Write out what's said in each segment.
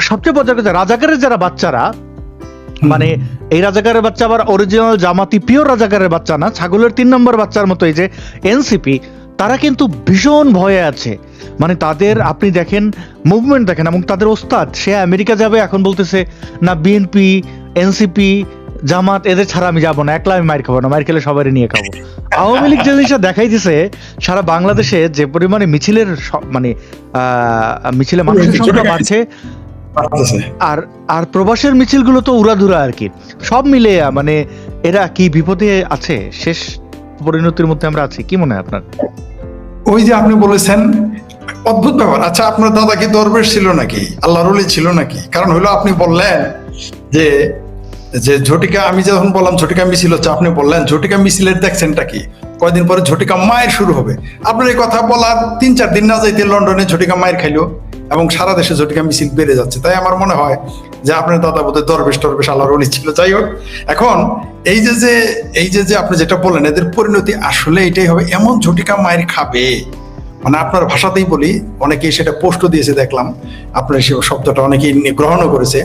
সবচেয়ে মজার কথা রাজাকারের যারা বাচ্চারা মানে এই রাজাকারের বাচ্চা আবার অরিজিনাল জামাতি পিওর রাজাকারের বাচ্চা না ছাগলের তিন নম্বর বাচ্চার মতো এই যে এনসিপি তারা কিন্তু ভীষণ ভয়ে আছে। মানে তাদের আপনি দেখেন মুভমেন্ট দেখেন এবং তাদের ওস্তাদ সে আমেরিকা যাবে এখন বলতেছে না বিএনপি এনসিপি জামাত এদের ছাড়া আমি যাব না একলা আমি মার খাব না মার খেলে সবারই নিয়ে খাব। আওয়ামী লীগ যে জিনিসটা দেখাই দিছে সারা বাংলাদেশে যে পরিমাণে মিছিলের মানে মিছিলে মানুষের সংখ্যা বাড়ছে আর আর প্রবাসের মিছিলগুলো তো উড়াধুরা আর কি। সব মিলে মানে এরা কি বিপদে আছে? শেষ পরিণতির মধ্যে আমরা আছি কি মনে হয় আপনার? ওই যে আপনি বলেছেন অদ্ভুত ব্যাপার। আচ্ছা আপনার দাদা কি দরবেশ ছিল নাকি? আল্লাহর ছিল নাকি? কারণ হলো আপনি বললেন যে যে ঝটিকা আমি যখন বললাম ঝটিকা মিছিল হচ্ছে, আপনি বললেন, ঝটিকা মিছিলের দেখছেনটা কি? কয়দিন পরে ঝটিকা মায়ের শুরু হবে। আপনার এই কথা বলার তিন চার দিন না যাইতে লন্ডনে ঝটিকা মায়ের খাইলো এবং সারা দেশে ঝটিকা মিছিল বেড়ে যাচ্ছে। তাই আমার মনে হয় যে আপনার দাদা বোধহয় দরবেশ টরবেশ আল্লাহর অলি ছিল। যাই হোক, এখন এই যে যে, এই যে যে আপনি যেটা বললেন, এদের পরিণতি আসলে এটাই হবে, এমন ঝটিকা মায়ের খাবে। মানে আপনার ভাষাতেই বলি অনেকেই সেটা পোস্টও দিয়েছে দেখলাম। আপনার সে শব্দটা অনেকেই গ্রহণও করেছে।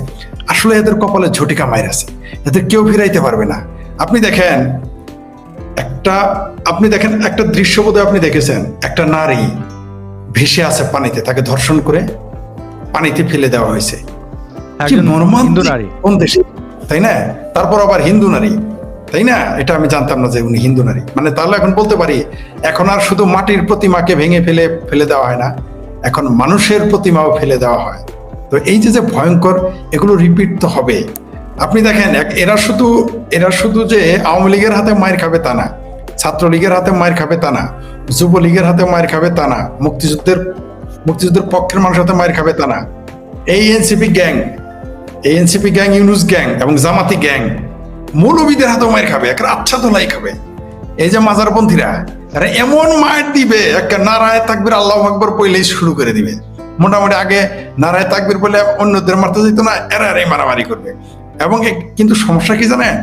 আসলে এদের কপালে ঝটিকা মায়ের আছে। এদের কেউ ফিরাইতে পারবে না। আপনি দেখেন একটা আপনি দেখেন একটা দৃশ্য বোধহয় আপনি দেখেছেন। একটা নারী ভেসে আছে পানিতে তাকে ধর্ষণ করে পানিতে ফেলে দেওয়া হয়েছে। কোন দেশে? তাই না? তারপর আবার হিন্দু নারী। তাই না? এটা আমি জানতাম না যে উনি হিন্দু নারী। মানে তাহলে এখন বলতে পারি, এখন আর শুধু মাটির প্রতিমাকে ভেঙে ফেলে ফেলে দেওয়া হয় না, এখন মানুষের প্রতিমাও ফেলে দেওয়া হয়। তো এই যে যে ভয়ঙ্কর, এগুলো রিপিট তো হবে। আপনি দেখেন এরা শুধু এরা শুধু যে আওয়ামী লীগের হাতে মায়ের খাবে তা না, ছাত্রলীগের হাতে মায়ের খাবে তা না, যুবলীগের হাতে মায়ের খাবে তা না, মুক্তিযুদ্ধের মুক্তিযুদ্ধের পক্ষের মানুষের হাতে মায়ের খাবে তা না। এই এনসিপি গ্যাং এই এনসিপি গ্যাং ইউনুস গ্যাং এবং জামাতি গ্যাং মৌলবীদের হাতেও মায়ের খাবে একটা আচ্ছা ধোলাই খাবে। এই যে মাজারপন্থীরা, এরা এমন মায়ের দিবে একটা নারায় তাকবির আল্লাহ আকবর পইলেই শুরু করে দিবে। মোটামুটি আগে নারায় তাকবির বলে অন্যদের মারতে যেত না, এরা এরাই মারামারি করবে। এবং কিন্তু সমস্যা কি জানেন?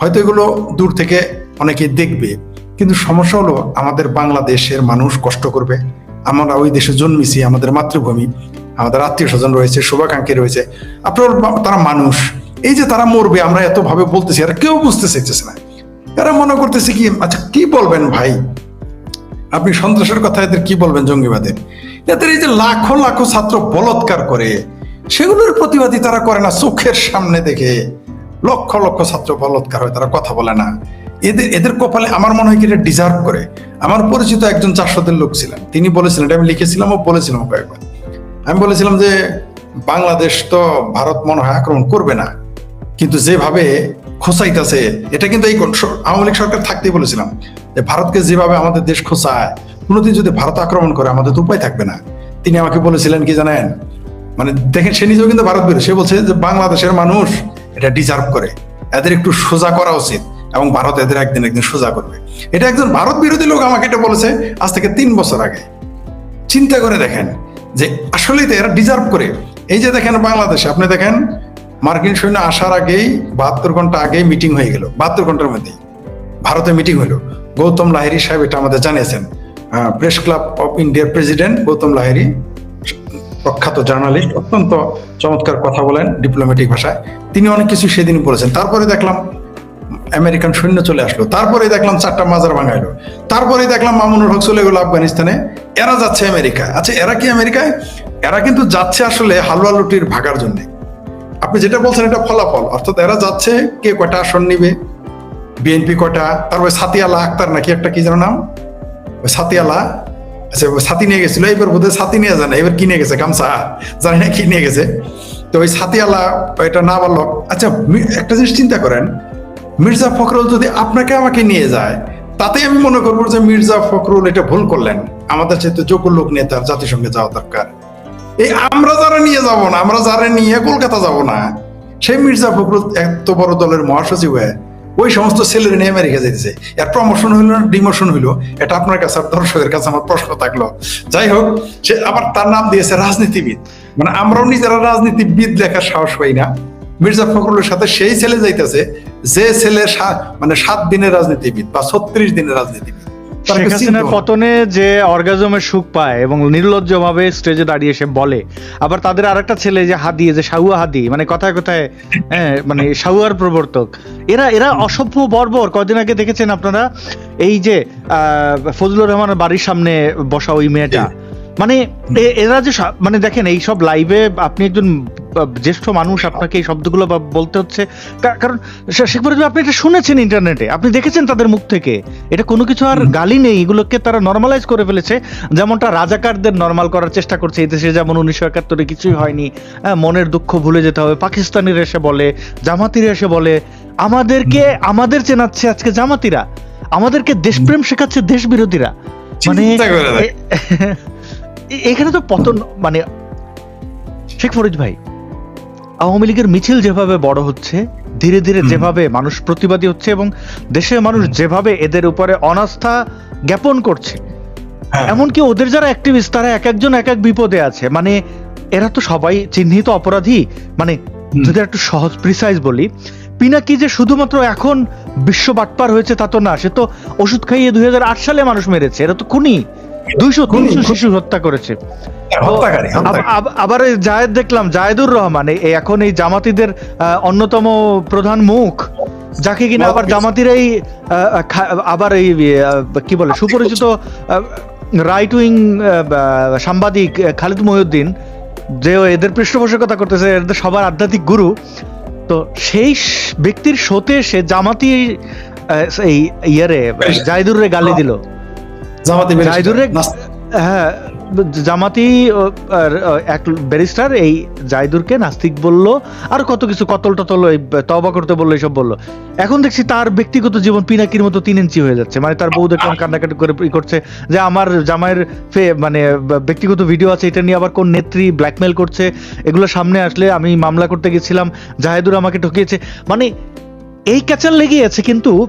হয়তো এগুলো দূর থেকে অনেকে দেখবে, কিন্তু সমস্যা হলো আমাদের বাংলাদেশের মানুষ কষ্ট করবে। আমরা ওই দেশে জন্মেছি, আমাদের মাতৃভূমি, আমাদের আত্মীয় স্বজন রয়েছে, শুভাকাঙ্ক্ষী রয়েছে। আপনার তারা মানুষ এই যে তারা মরবে, আমরা এত ভাবে বলতেছি আর কেউ বুঝতে চাইতেছে না। এরা মনে করতেছে কি আচ্ছা কি বলবেন ভাই? আপনি সন্ত্রাসের কথা এদের কি বলবেন জঙ্গিবাদের এদের এই যে লাখো লাখো ছাত্র বলৎকার করে, সেগুলোর প্রতিবাদী তারা করে না, চোখের সামনে দেখে লক্ষ লক্ষ ছাত্র বলৎকার হয় তারা কথা বলে না। এদের এদের কপালে আমার মনে হয় কি, এটা ডিজার্ভ করে। আমার পরিচিত একজন চারশোদের লোক ছিলেন, তিনি বলেছিলেন এটা আমি লিখেছিলাম ও বলেছিলাম কয়েকবার। আমি বলেছিলাম যে, বাংলাদেশ তো ভারত মনে হয় আক্রমণ করবে না। কিন্তু যেভাবে খোঁচাইতেছে, এটা কিন্তু এই আওয়ামী লীগ সরকার থাকতেই বলেছিলাম যে ভারতকে যেভাবে আমাদের দেশ খোঁচায়, কোনোদিন যদি ভারত আক্রমণ করে, আমাদের তো উপায় থাকবে না। তিনি আমাকে বলেছিলেন কি জানেন? মানে দেখেন, সে নিজেও কিন্তু ভারত বিরোধী। সে বলছে যে বাংলাদেশের মানুষ এটা ডিজার্ভ করে। এদের একটু সোজা করা উচিত এবং ভারত এদের একদিন একদিন সোজা করবে। এটা একজন ভারত বিরোধী লোক আমাকে এটা বলেছে আজ থেকে তিন বছর আগে। চিন্তা করে দেখেন যে আসলেই তো এরা ডিজার্ভ করে। এই যে দেখেন বাংলাদেশে, আপনি দেখেন মার্কিন সৈন্য আসার আগেই, বাহাত্তর ঘণ্টা আগেই মিটিং হয়ে গেল। বাহাত্তর ঘণ্টার মধ্যেই। ভারতে মিটিং হলো। গৌতম লাহিরি সাহেব এটা আমাদের জানিয়েছেন। প্রেস ক্লাব অফ ইন্ডিয়ার প্রেসিডেন্ট গৌতম লাহিরি প্রখ্যাত জার্নালিস্ট, অত্যন্ত চমৎকার কথা বলেন ডিপ্লোম্যাটিক ভাষায়। তিনি অনেক কিছু সেদিন বলেছেন। তারপরে দেখলাম আমেরিকান সৈন্য চলে আসলো। তারপরে দেখলাম চারটা মাজার ভাঙাইলো। তারপরে দেখলাম মামুনুল হক চলে গেলো আফগানিস্তানে। এরা যাচ্ছে আমেরিকা আচ্ছা এরা কি আমেরিকায়? এরা কিন্তু যাচ্ছে আসলে হালুয়া লুটির ভাগার জন্য। আপনি যেটা বলছেন এটা ফলাফল, অর্থাৎ এরা যাচ্ছে, কে কয়টা আসন নিবে? বিএনপি কয়টা? তারপরে সাতিয়ালা আক্তার নাকি একটা কি যেন নাম? সাতিয়ালা আচ্ছা ছাতি নিয়ে গেছিল এবার বোধহয় ছাতি নিয়ে জানে এবার কি নিয়ে গেছে, গামছা? জানি না কি নিয়ে গেছে। তো ওই সাতিয়ালা, এটা না বলল আচ্ছা একটা জিনিস চিন্তা করেন, মির্জা ফখরুল যদি আপনাকে আমাকে নিয়ে যায় তাতে আমি মনে করব যে মির্জা ফখরুল এটা ভুল করলেন। আমাদের চাইতে যোগ্য লোক নিয়ে তার জাতিসংঘে যাওয়া দরকার। এই আমরা যারা নিয়ে যাব না, আমরা যারা নিয়ে কলকাতা যাব না। সেই মির্জা ফখরুল এত বড় দলের মহাসচিব হয়ে ওই সমস্ত ছেলের নিয়ে আমেরিকা যেতেছে এর প্রমোশন হইল না ডিমোশন হইল? এটা আপনার কাছে দর্শকের কাছে আমার প্রশ্ন থাকল। যাই হোক, সে আবার তার নাম দিয়েছে রাজনীতিবিদ। মানে আমরাও নিজেরা রাজনীতিবিদ লেখার সাহস পাই না। মির্জা ফখরুলের সাথে সেই ছেলে যাইতেছে, যে ছেলে মানে সাত দিনের রাজনীতিবিদ বা ছত্রিশ দিনের রাজনীতিবিদ। শেখ হাসিনার পতনে যে অর্গাজমের সুখ পায় এবং নির্লজ্জভাবে স্টেজে দাঁড়িয়ে সে বলে। আবার তাদের আরেকটা ছেলে যে হাদি যে সাহুয়া হাদি মানে কথায় কথায় হ্যাঁ, মানে সাহুয়ার প্রবর্তক এরা এরা অসভ্য বর্বর। কদিন আগে দেখেছেন আপনারা? এই যে আহ, ফজলুর রহমানের বাড়ির সামনে বসা ওই মেয়েটা। মানে এরা যে মানে দেখেন এই সব লাইভে আপনি একজন জ্যেষ্ঠ মানুষ আপনাকে এই শব্দগুলো বলতে হচ্ছে কারণ শেখ আপনি এটা শুনেছেন ইন্টারনেটে আপনি দেখেছেন তাদের মুখ থেকে। এটা কোনো কিছু আর গালি নেই এগুলোকে তারা নর্মালাইজ করে ফেলেছে। যেমনটা রাজাকারদের নর্মাল করার চেষ্টা করছে এই দেশে যেমন উনিশশো একাত্তরে কিছুই হয়নি হ্যাঁ, মনের দুঃখ ভুলে যেতে হবে পাকিস্তানিরা এসে বলে জামাতিরা এসে বলে আমাদেরকে আমাদের চেনাচ্ছে আজকে জামাতিরা আমাদেরকে দেশপ্রেম শেখাচ্ছে দেশ বিরোধীরা মানে এখানে তো পতন মানে শেখ ফরিদ ভাই আওয়ামী লীগের মিছিল যেভাবে বড় হচ্ছে ধীরে ধীরে যেভাবে মানুষ প্রতিবাদী হচ্ছে এবং দেশের মানুষ যেভাবে এদের উপরে অনাস্থা জ্ঞাপন করছে হ্যাঁ। এমনকি ওদের যারা অ্যাক্টিভিস্ট তারা এক একজন এক এক বিপদে আছে। মানে এরা তো সবাই চিহ্নিত অপরাধী। মানে। যদি একটু সহজ প্রিসাইজ বলি পিনাকি যে শুধুমাত্র এখন বিশ্ব বাটপার হয়েছে তা তো না সে তো ওষুধ খাইয়ে দুই হাজার আট সালে মানুষ মেরেছে এরা তো খুনি। দুইশো তিনশো শিশু হত্যা করেছে। আব- আবার এই জায়েদ দেখলাম জায়েদুর রহমান এই- এই এখন এই জামাতিদের অন্যতম প্রধান মুখ। যাকে কিনা আবার Mouthpiece. জামাতিরাই আবার এই কি বলে সুপরিচিত রাইট উইং সাংবাদিক খালিদ মহিউদ্দিন যে এদের পৃষ্ঠপোষকতা করতেছে এদের সবার আধ্যাত্মিক গুরু। তো সেই ব্যক্তির শোতে সে জামাতি এই ইয়ারে জায়দুর রে গালি দিল। জামাতি হ্যাঁ জামাতি এক ব্যারিস্টার এই জাইদুরকে নাস্তিক বলল আর কত কিছু কতল টতল এই তবা করতে বলল এইসব বলল। এখন দেখছি তার ব্যক্তিগত জীবন পিনাকির মতো তিন ইঞ্চি হয়ে যাচ্ছে। মানে তার বউ দেখলাম কান্নাকাটি করে ই করছে যে আমার জামাইয়ের ফে- মানে ব্যক্তিগত ভিডিও আছে এটা নিয়ে আবার কোন নেত্রী ব্ল্যাকমেল করছে? এগুলো সামনে আসলে আমি মামলা করতে গেছিলাম জাহেদুর আমাকে ঠকিয়েছে। মানে এই ক্যাচাল লেগে আছে কিন্তু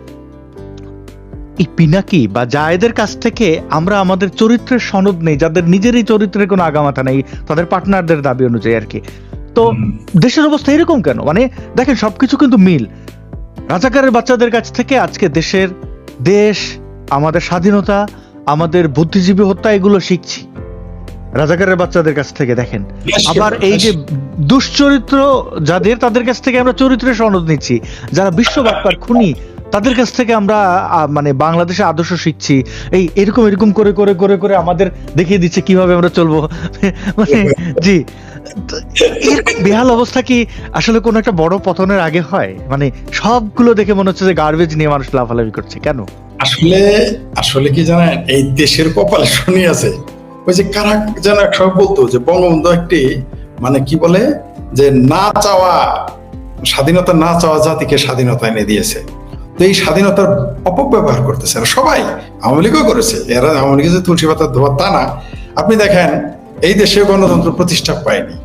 এই পিনাকি বা জায়েদের কাছ থেকে আমরা আমাদের চরিত্রের সনদ নেই যাদের নিজেরই চরিত্রের কোনো আগামাথা নেই তাদের পার্টনারদের দাবি অনুযায়ী আর কি। তো দেশের অবস্থা এরকম কেন? মানে দেখেন সবকিছু কিন্তু মিল। রাজাকারের বাচ্চাদের কাছ থেকে আজকে দেশের দেশ আমাদের স্বাধীনতা আমাদের বুদ্ধিজীবী হত্যা এগুলো শিখছি। রাজাকারের বাচ্চাদের কাছ থেকে দেখেন। আবার এই যে দুশ্চরিত্র যাদের তাদের কাছ থেকে আমরা চরিত্রের সনদ নিচ্ছি। যারা বিশ্ববাপ্পার খুনি তাদের কাছ থেকে আমরা মানে বাংলাদেশে আদর্শ শিখছি। এই এরকম এরকম করে করে করে করে আমাদের দেখিয়ে দিচ্ছে কীভাবে আমরা চলবো। মানে জি। বেহাল অবস্থা কি আসলে একটা বড় পতনের আগে হয়? মানে সবগুলো দেখে মনে হচ্ছে যে গার্বেজ নিয়ে মানুষ লাফালাফি করছে। কেন? আসলে আসলে কি জানেন, এই দেশের কপালে শনি আছে, ওই যে কারা যেন বলতো যে বঙ্গবন্ধু একটি মানে কি বলে, যে না চাওয়া, স্বাধীনতা না চাওয়া জাতিকে স্বাধীনতা এনে দিয়েছে। তো এই স্বাধীনতার অপব্যবহার করতেছে আর সবাই আওয়ামী লীগও করেছে, এরা আওয়ামী লীগের যে তুলসী পাতার ধোয়া তা না। আপনি দেখেন, এই দেশে গণতন্ত্র প্রতিষ্ঠা পায়নি,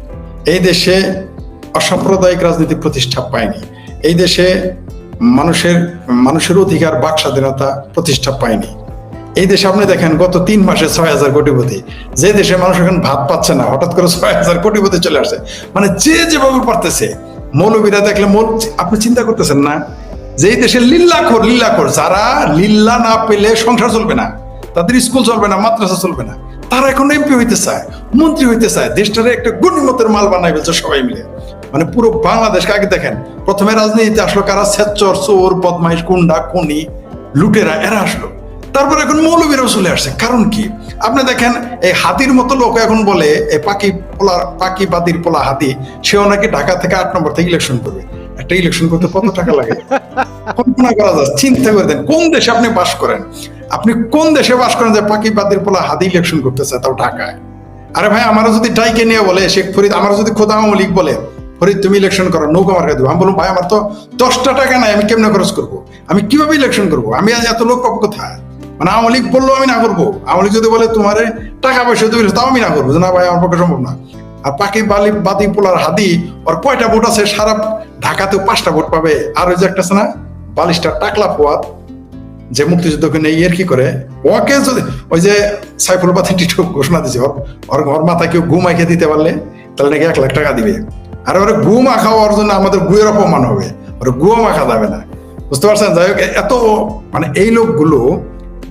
এই দেশে অসাম্প্রদায়িক রাজনীতি প্রতিষ্ঠা পায়নি, এই দেশে মানুষের মানুষের অধিকার, বাক স্বাধীনতা প্রতিষ্ঠা পায়নি। এই দেশে আপনি দেখেন, গত তিন মাসে ছয় হাজার কোটিপতি, যে দেশে মানুষ এখন ভাত পাচ্ছে না, হঠাৎ করে ছয় হাজার কোটিপতি চলে আসছে মানে যে যেভাবে পারতেছে, মৌলবীরা দেখলে মৌল আপনি চিন্তা করতেছেন না যে দেশে লিল্লাখোর লিল্লাখোর যারা লিল্লা না পেলে সংসার চলবে না, তাদের স্কুল চলবে না, মাদ্রাসা চলবে না, তারা এখন এমপি হইতে চায়, মন্ত্রী হইতে চায়, দেশটারে একটা গণিমতের মাল বানাই ফেলছে সবাই মিলে। মানে পুরো বাংলাদেশকে আগে দেখেন, প্রথমে রাজনীতিতে আসলো কারা? সেচ্চর চোর, বদমাইশ, কুন্ডা, খুনি, লুটেরা, এরা আসলো। তারপর এখন মৌলবীরাও চলে আসছে। কারণ কি? আপনি দেখেন, এই হাতির মতো লোক এখন বলে, এই পাকি পোলা পাকি বাদির পোলা হাতি, সেও নাকি ঢাকা থেকে আট নম্বর থেকে ইলেকশন করবে। একটা ইলেকশন করতে কত টাকা লাগে? কল্পনা করা যায়, চিন্তা করে দেন, কোন দেশে আপনি বাস করেন? আপনি কোন দেশে বাস করেন যে পাকি বাদির পোলা হাতি ইলেকশন করতেছে, তাও ঢাকায়? আরে ভাই, আমারও যদি ডাইকে নিয়ে বলে, শেখ ফরিদ, আমারও যদি খোদা আওয়ামী বলে, ফরিদ, তুমি ইলেকশন করো, নৌকা মার্কা দেবো আমি বলব ভাই, আমার তো দশটা টাকা নাই, আমি কেমনে খরচ করব? আমি কীভাবে ইলেকশন করব? আমি আজ এত লোক পাবো কোথায়? মানে আওয়ামী লীগ বলল আমি না করব। আওয়ামী লীগ যদি বলে তোমার টাকা পয়সা দেবে, তাও আমি না করব। না, ভাই, আমার পক্ষে সম্ভব না। আর পাকি বালি বাদি পোলার হাদি ওর কয়টা ভোট আছে সারা ঢাকাতেও পাঁচটা ভোট পাবে। আর ওই যে একটা আছে না, বালিশটা টাকলা পোয়াত, যে মুক্তিযুদ্ধকে নিয়ে ইয়ের কি করে? ওকে যদি, ওই যে সাইফুল বাতি টিটু ঘোষণা দিছে, ওর ওর ওর মাথায় কেউ ঘুম আঁকে দিতে পারলে, তাহলে নাকি এক লাখ টাকা দিবে। আর ওরা গু মাখা হওয়ার জন্য আমাদের গুয়ের অপমান হবে, ওরা গুয়া মাখা যাবে না। বুঝতে পারছেন? যাই হোক, এত মানে এই লোকগুলো,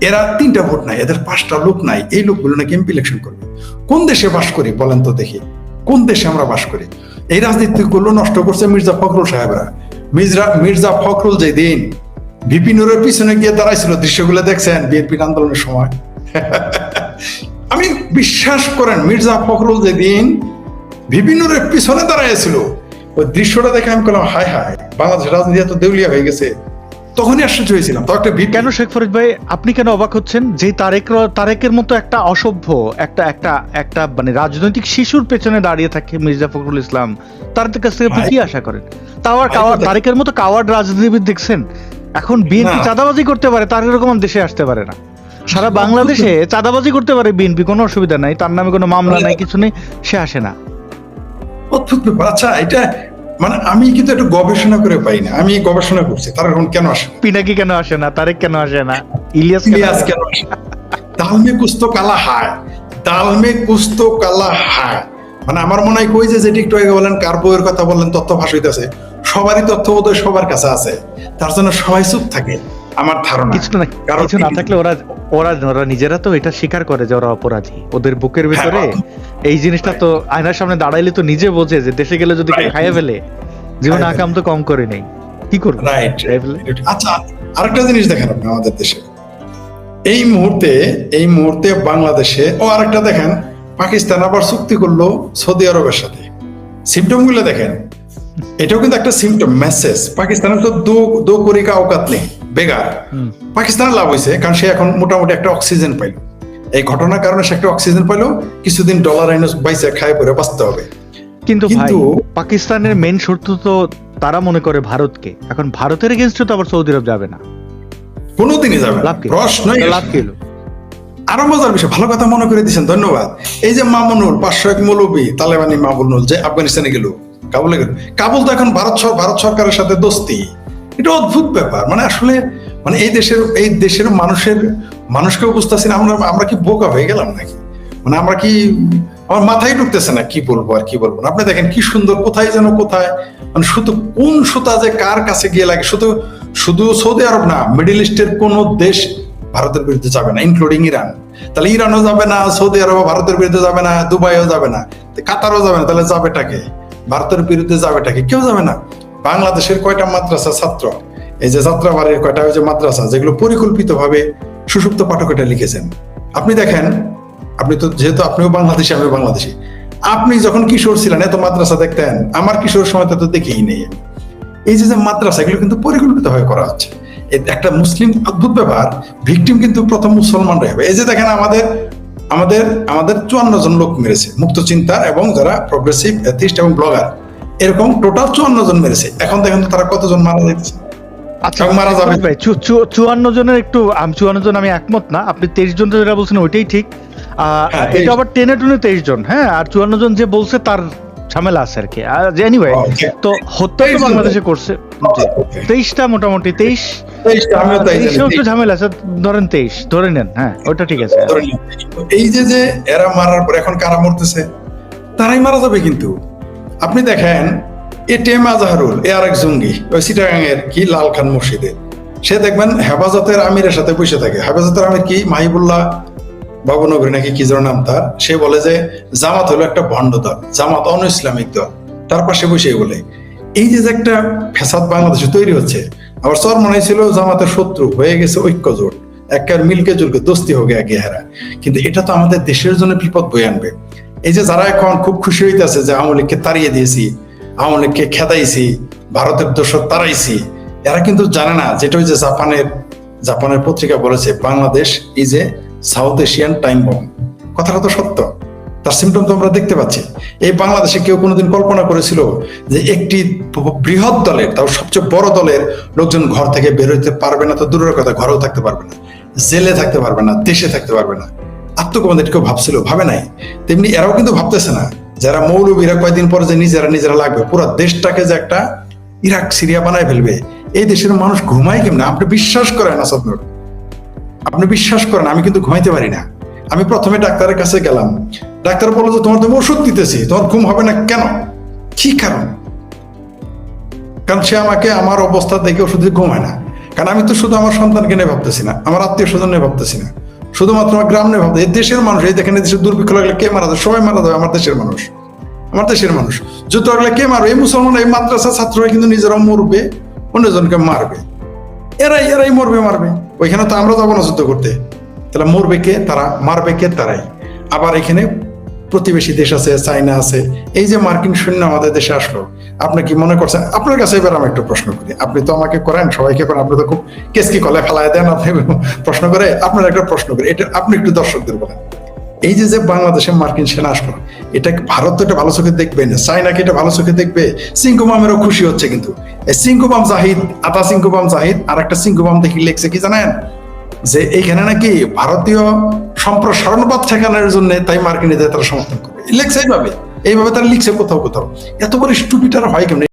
এরা তিনটা ভোট নাই, এদের পাঁচটা লোক নাই, এই লোকগুলো নাকি এমপি ইলেকশন করবে। কোন দেশে বাস করি বলেন তো দেখি। কোন দেশে আমরা বাস করি? এই রাজনীতিগুলো নষ্ট করছে মির্জা ফখরুল সাহেবরা। মির্জা মির্জা ফখরুল যে দিন বিপিনুরের পিছনে গিয়ে দাঁড়াইছিল, দৃশ্যগুলো দেখছেন বিএনপির আন্দোলনের সময়। আমি বিশ্বাস করেন, মির্জা ফখরুল যে যেদিন বিপিনুরের পিছনে দাঁড়াইছিল, ওই দৃশ্যটা দেখে আমি বললাম, হায় হায়, বাংলাদেশের রাজনীতি এত দেউলিয়া হয়ে গেছে। তখনই আশ্চর্য হয়েছিলাম। তো একটা কেন শেখ ফরিদ ভাই আপনি কেন অবাক হচ্ছেন? যে তারেক তারেকের মতো একটা অসভ্য একটা একটা একটা মানে রাজনৈতিক শিশুর পেছনে দাঁড়িয়ে থাকে মির্জা ফখরুল ইসলাম তার কাছ থেকে আপনি কি আশা করেন? তাওয়ার কাওয়ার তারেকের মতো কাওয়ার্ড রাজনীতিবিদ দেখছেন? এখন বিএনপি চাঁদাবাজি করতে পারে তার এরকম দেশে আসতে পারে না। সারা বাংলাদেশে চাঁদাবাজি করতে পারে বিএনপি কোনো অসুবিধা নাই তার নামে কোনো মামলা নাই কিছু নেই সে আসে না। অদ্ভুত ব্যাপার। আচ্ছা এটা মানে আমি কিন্তু একটু গবেষণা করে পাই না। আমি গবেষণা করছি তার এখন কেন আসে? পিনাকি কেন আসে না? তারেক কেন আসে না? ইলিয়াস ইলিয়াস কেন আসে না? দাল মে কুছ তো কালা হায় দাল মে কুছ তো কালা হায়। মানে আমার মনে হয় কই যে যেটি একটু আগে বলেন কার বইয়ের কথা বললেন তথ্য ফাঁস হইতেছে। সবারই তথ্য বোধহয় সবার কাছে আছে। তার জন্য সবাই চুপ থাকে আমার ধারণা। কিছু না কারণ কিছু না থাকলে ওরা ওরা ওরা নিজেরা তো এটা স্বীকার করে যে ওরা অপরাধী। ওদের বুকের ভিতরে হ্যাঁ, এই জিনিসটা তো আয়নার সামনে দাঁড়াইলে তো নিজে বোঝে যে দেশে গেলে যদি খাইয়ে ফেলে জীবন আকাম তো কম করে নেই। কি করব? রাইট আচ্ছা আরেকটা জিনিস দেখেন আপনি আমাদের দেশে। এই মুহূর্তে এই মুহূর্তে বাংলাদেশে ও আরেকটা দেখেন পাকিস্তান আবার চুক্তি করল সৌদি আরবের সাথে। সিমটমগুলো দেখেন। এটাও কিন্তু একটা সিমটম মেসেজ পাকিস্তানের তো দো দো করিকা অকাত নেই বেগার। পাকিস্তানের লাভ হয়েছে কারণ সে এখন মোটামুটি একটা অক্সিজেন পাইল। এই ঘটনার কারণে সে একটা অক্সিজেন পাইলো কিছুদিন ডলার আইনে বাইসে খায় পরে বাঁচতে হবে। কিন্তু ভাই কিন্তু- পাকিস্তানের মেন শত্রু তো তারা মনে করে ভারতকে। এখন ভারতের এগেনস্টে তো আবার সৌদি আরব যাবে না। কোনোদিনই যাবে না। প্রশ্নই লাভ কি? আরও মজার বিষয় ভালো কথা মনে করে দিয়েছেন ধন্যবাদ। এই যে মামুনুল পাঁচশো এক মৌলবী তালেবানি মামুনুল যে আফগানিস্তানে গেল কাবুলে গেল। কাবুল তো এখন ভারত ভারত সরকারের সাথে দোস্তি। এটা অদ্ভুত ব্যাপার। মানে আসলে মানে এই দেশের এই দেশের মানুষের, মানুষকেও বুঝতেছি না, আমরা আমরা কি বোকা হয়ে গেলাম নাকি? মানে আমরা কি, আমার মাথায় ঢুকতেছে না কি বলব আর কি বলব না। আপনি দেখেন কি সুন্দর, কোথায় যেন কোথায় মানে শুধু কোন সুতা যে কার কাছে গিয়ে লাগে, শুধু শুধু সৌদি আরব না, মিডিল ইস্টের কোন দেশ ভারতের বিরুদ্ধে যাবে না ইনক্লুডিং ইরান। তাহলে ইরানও যাবে না, সৌদি আরব ভারতের বিরুদ্ধে যাবে না, দুবাইও যাবে না কাতারও যাবে না, তাহলে যাবেটাকে ভারতের বিরুদ্ধে যাবেটাকে কেউ যাবে না। বাংলাদেশের কয়টা মাদ্রাসা ছাত্র? এই যে যাত্রাবাড়ির কয়টা যে মাদ্রাসা, যেগুলো পরিকল্পিতভাবে সুষুপ্ত পাঠক এটা লিখেছেন। আপনি দেখেন, আপনি তো যেহেতু আপনিও বাংলাদেশি, আমিও বাংলাদেশি। আপনি যখন কিশোর ছিলেন, এত মাদ্রাসা দেখতেন, আমার কিশোর সময় তো দেখেই নেই। এই যে যে মাদ্রাসা, এগুলো কিন্তু পরিকল্পিতভাবে করা হচ্ছে। একটা মুসলিম অদ্ভুত ব্যাপার, ভিকটিম কিন্তু প্রথম মুসলমানরাই হবে এই যে দেখেন আমাদের আমাদের আমাদের চুয়ান্ন জন লোক মেরেছে, মুক্ত চিন্তার এবং যারা প্রগ্রেসিভ অ্যাথিস্ট এবং ব্লগার এরকম টোটাল চুয়ান্ন জন মেরেছে। এখন দেখেন তারা কতজন মারা যাচ্ছে আচ্ছা মারা যাবে। ভাই চু- চু- চুয়ান্ন জনের একটু চুয়ান্ন জন আমি একমত না। আপনি তেইশ জন যেটা বলছেন ওইটাই ঠিক। হ্যাঁ, এটা আবার টেনে টুনে তেইশ জন হ্যাঁ? আর চুয়ান্ন জন যে বলছে তার ঝামেলা আছে আর কি। এনিওয়ে তো হত্যা তো বাংলাদেশে করছে। তেইশটা মোটামুটি তেইশ। একটু ঝামেলা আছে ধরেন তেইশ ধরে নেন হ্যাঁ ওটা ঠিক আছে। এই যে যে এরা মারার পর এখন কারা মরতেছে তারাই মারা যাবে কিন্তু। আপনি দেখেন এটিএম আজহারুল, এ আরেক জঙ্গি, ওই সিটাগাং এর কি লাল খান মসজিদে। সে দেখবেন হেফাজতের আমিরের সাথে বসে থাকে। হেফাজতের আমির কি? মাহিবুল্লাহ বাবুনগরী নাকি কি যেন নাম তার? সে বলে যে, জামাত হলো একটা ভণ্ড দল জামাত অন ইসলামিক দল। তার পাশে বসে বলে, এই যে একটা ফেসাদ বাংলাদেশে তৈরি হচ্ছে, আবার সর মনে ছিল জামাতের শত্রু, হয়ে গেছে ঐক্য জোট একের মিলকে জুলকে দোস্তি হোক একে হেরা। কিন্তু এটা তো আমাদের দেশের জন্য বিপদ বয়ে আনবে। এই যে যারা এখন খুব খুশি হইতেছে যে আওয়ামী লীগকে তাড়িয়ে দিয়েছি আওয়ামী খেদাইছি, ভারতের দোষর তাড়াইছি, এরা কিন্তু জানে না, যেটা ওই যে জাপানের জাপানের পত্রিকা বলেছে, Bangladesh is a South Asian time bomb কথাটা তো সত্য? তার সিমটম তো আমরা দেখতে পাচ্ছি। এই বাংলাদেশে কেউ কোনোদিন কল্পনা করেছিল যে একটি বৃহৎ দলের, তাও সবচেয়ে বড় দলের লোকজন ঘর থেকে বের হইতে পারবে না, তো দূরের কথা, ঘরেও থাকতে পারবে না, জেলে থাকতে পারবে না, দেশে থাকতে পারবে না। আত্মকমান্ড কেউ ভাবছিল? ভাবে নাই। তেমনি এরাও কিন্তু ভাবতেছে না। যারা মৌলবীরা কয়েকদিন পরে যে নিজেরা নিজেরা লাগবে, পুরো দেশটাকে যে একটা ইরাক, সিরিয়া বানায় ফেলবে, এই দেশের মানুষ ঘুমায় কেমন? আপনি বিশ্বাস করেন আসাদ আপনি বিশ্বাস করেন, আমি কিন্তু ঘুমাইতে পারি না। আমি প্রথমে ডাক্তারের কাছে গেলাম। ডাক্তার বলল যে, তোমার তো ওষুধ দিতেছি, তোমার ঘুম হবে না কেন? কি কারণ? কারণ সে আমাকে আমার অবস্থা দেখে ওষুধ ঘুমায় না। কারণ আমি তো শুধু আমার সন্তানকে নিয়ে ভাবতেছি না, আমার আত্মীয় স্বজন নিয়ে ভাবতেছি না। শুধুমাত্র গ্রাম নিয়ে, ভাবতে দেশের মানুষ, এই দেখেন দেশের দুর্ভিক্ষ লাগলে কে মারা যায়? সবাই মারা যাবে, আমার দেশের মানুষ। আমার দেশের মানুষ। যুদ্ধ লাগলে কে মারবে? এই মুসলমান, এই মাদ্রাসা ছাত্ররা কিন্তু নিজেরা মরবে, অন্যজনকে মারবে। এরাই এরাই মরবে, মারবে। ওইখানে তো আমরা যাব না যুদ্ধ করতে। তাহলে মরবে কে? তারা, মারবে কে? তারাই। আবার এখানে প্রতিবেশী দেশ আছে চাইনা আছে, এই যে মার্কিন সৈন্য আমাদের দেশে আসলো, আপনি কি মনে করছেন? আপনার কাছে এবার আমি একটু প্রশ্ন করি। আপনি তো আমাকে করেন, সবাইকে করেন, আপনি তো খুব কেসকি কলে ফেলায় দেন আপনি প্রশ্ন করে, আপনার একটা প্রশ্ন করি, এটা আপনি একটু দর্শকদের বলেন। এই যে যে বাংলাদেশে মার্কিন সেনা আসলো, এটা ভারত তো এটা ভালো চোখে দেখবে না? চাইনাকে এটা ভালো চোখে দেখবে? সিঙ্কুমামেরও খুশি হচ্ছে কিন্তু। সিঙ্কুমাম জাহিদ আতা সিঙ্কুমাম জাহিদ আর একটা সিঙ্কুমাম দেখি লিখছে কি জানেন? যে এইখানে নাকি ভারতীয় সম্প্রসারণবাদ ঠেকানোর জন্য তাই মার্কিনীদের তারা সমর্থন করবে। লিখছে এইভাবে এইভাবে তারা লিখছে কোথাও কোথাও। এত বড় স্টুপিটার হয় কেমন?